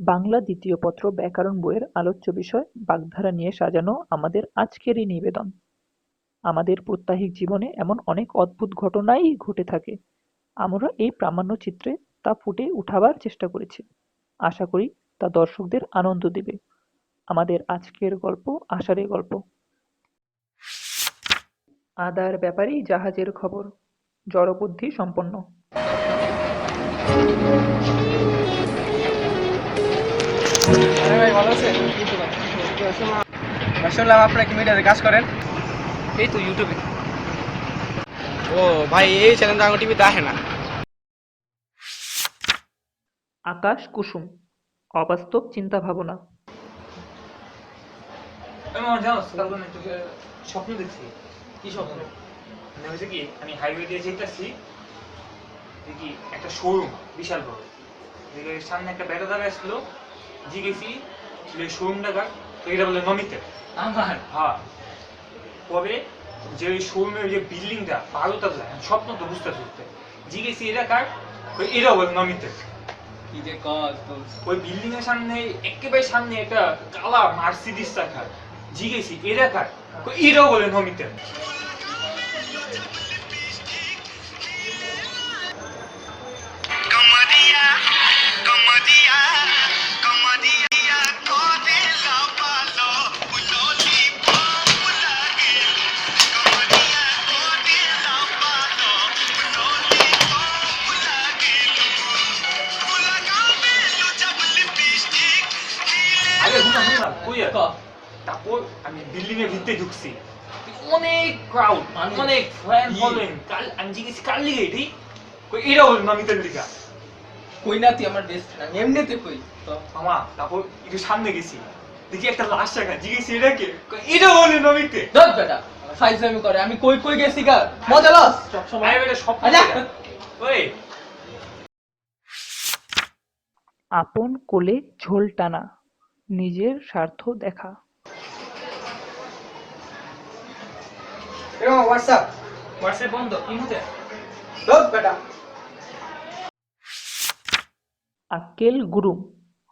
বাংলা দ্বিতীয় পত্র ব্যাকরণ বইয়ের আলোচ্য বিষয়, বাগধারা নিয়ে সাজানো আমাদের আজকের এই নিবেদন। আমাদের প্রত্যাহিক জীবনে এমন অনেক অদ্ভুত ঘটনাই ঘটে থাকে। আমরা এই প্রামাণ্য চিত্রে তা ফুটে উঠাবার চেষ্টা করেছি। আশা করি তা দর্শকদের আনন্দ দেবে। আমাদের আজকের গল্প আষাঢ়ে গল্প। আদার ব্যাপারেই জাহাজের খবর। জড়বুদ্ধি সম্পন্ন। ভাই ভালো আছেন শুনলাম আপনারা কি মিডিয়াতে কাজ করেন? এই তো ইউটিউবে ও ভাই এই চ্যানেলটা আমার টিভিতে আসে না। আকাশ কুসুম অবাস্তব চিন্তা ভাবনা স্বপ্ন দেখছি। কি স্বপ্ন? মানে হয়েছে কি আমি হাইওয়ে দিয়ে যেতেছি দেখি একটা শোরুম বিশাল বড়। সামনে একটা বেটা দাঁড়া আসলো জিজ্ঞেসি এই শোরুমটা কার তো এটা বলে নমিতের আমার? হ্যাঁ। কবে? যে ওই শোরুমের যে বিল্ডিংটা যায় স্বপ্ন তো বুঝতে বুঝতে জিজ্ঞেসি এটা কার? কই এটা বলে নমিতের কি যে ওই বিল্ডিং এর সামনে একেবারে সামনে একটা কালা মার্সিডিস রাখা জিজ্ঞেসি এরা কার? এরাও বলে নমিতের তারপর আমি বিল্ডিং এর ভিতরে ঢুকছি অনেক ক্রাউড অনেক ফ্যান কাল আমি জিজ্ঞেসি কার লিগে এটি কই নমিতের লিগা কই না তুই আমার বেস্ট ফ্রেন্ড এমনিতে কই তো মামা তারপর একটু সামনে গেছি দেখি একটা লাশ রাখা জিজ্ঞেসি এটা কে কই এরাও বলে নমিতে ধর বেটা ফাইজলামি করে আমি কই কই গেছি গা মজা লস সব সময় বেটা আচ্ছা। ওই আপন কোলে ঝোল টানা নিজের স্বার্থ দেখা। আক্কেল গুরুম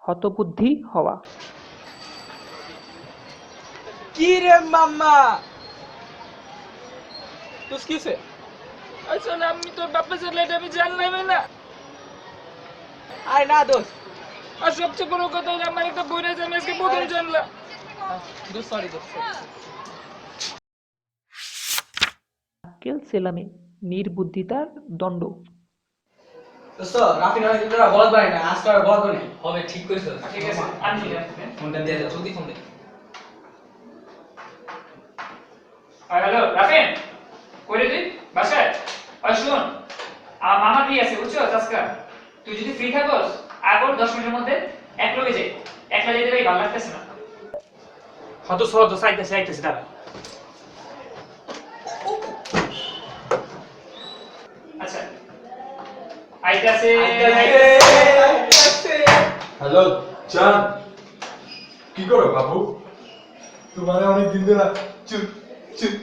হতবুদ্ধি হওয়া। কি রে মাম্মা? তুই কিসে আসলে আমি তোর বাপা ছেলে এটা আমি জানলাম না। আরে না দোষ। আর সবচেয়ে বড় কথা হলো আমার একটা বোন আছে আমি আজকে প্রথম জানলাম দোষ সরি আক্কেল সেলামি নির্বুদ্ধিতার দণ্ড। দোস্ত রাফি না আজকে আর হবে ঠিক করেছ। ঠিক আছে আমি ফোনটা দিয়ে দাও জলদি ফোন দে হ্যালো রাফিন কইরে তুই? বাসায়? আর শুন আমার মামা বিয়ে আছে বুঝছ আজকে তুই যদি ফ্রি থাকোস আগর দশ মিনিটের মধ্যে এক লগে যাই। একলা যেতে ভাই ভালো লাগতেছে না। হতো সহতো সাইতেছে সাইতেছে দাঁড়া। আচ্ছা। আইতাছে। হ্যালো চান। কি করো বাবু? তোমার অনেক দিন ধরে চুপ চুপ।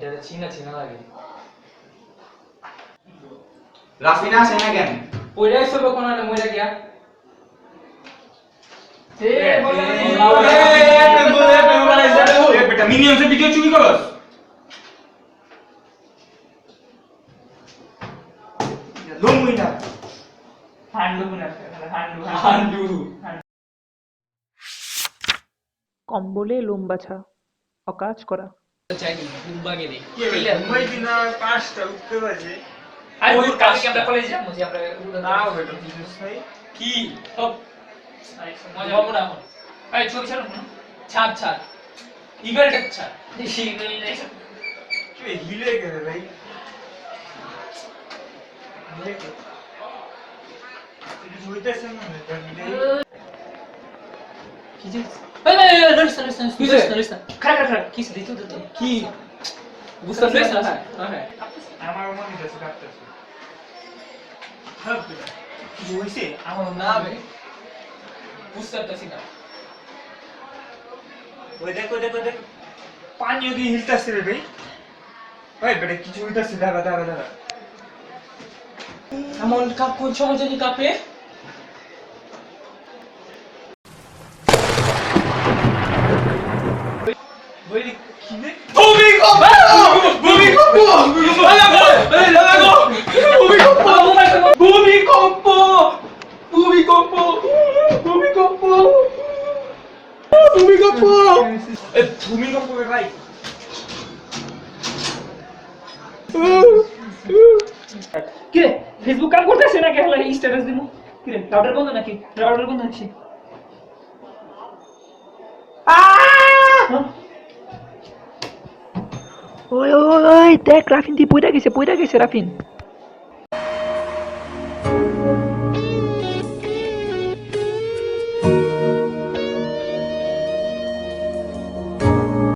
ভাইটারে চিনা চিনা লাগে। রাফিনা আছে না কেন? পয়রা এসে কোন না মইরা গিয়া। এ বলে এ বেটা মিনিয়নসের ভিডিও চুরি করস। লুমুই হান্ডু না হান্ডু হান্ডু। কম্বলে লোম বাছা অকাজ করা। কি ছবি ছাড়ো ছাড় ছাড়। ইগলটা ছাড়। হিলে গেলে ভাই হইতেছে না? কি না হ্যাঁ আমার মনে কাটতেছে খারাপ কিছু হইছে আমার নামে বুঝতে পারতেছি না ওই দেখ দেখ দেখ পানিও দিয়ে হিলতেছে রে ভাই ভাই বেটা কিছু হইতাছে দাঁড়া দাঁড়া দাঁড়া এমন কাপ কোন সময় জানি কাঁপে ওই কি রে ভূমিকম্প ভূমিকম্প ভূমিকম্প ভূমিকম্প এ ভূমিকম্প রে ভাই কিরে ফেসবুক কাম করতেছে নাকি হলে স্ট্যাটাস দিমু কিরে রাউটার বন্ধ নাকি রাউটার বন্ধ নাকি ওই ওই ওই দেখ রাফিন তুই পইরা গেছে পইরা গেছে রাফিন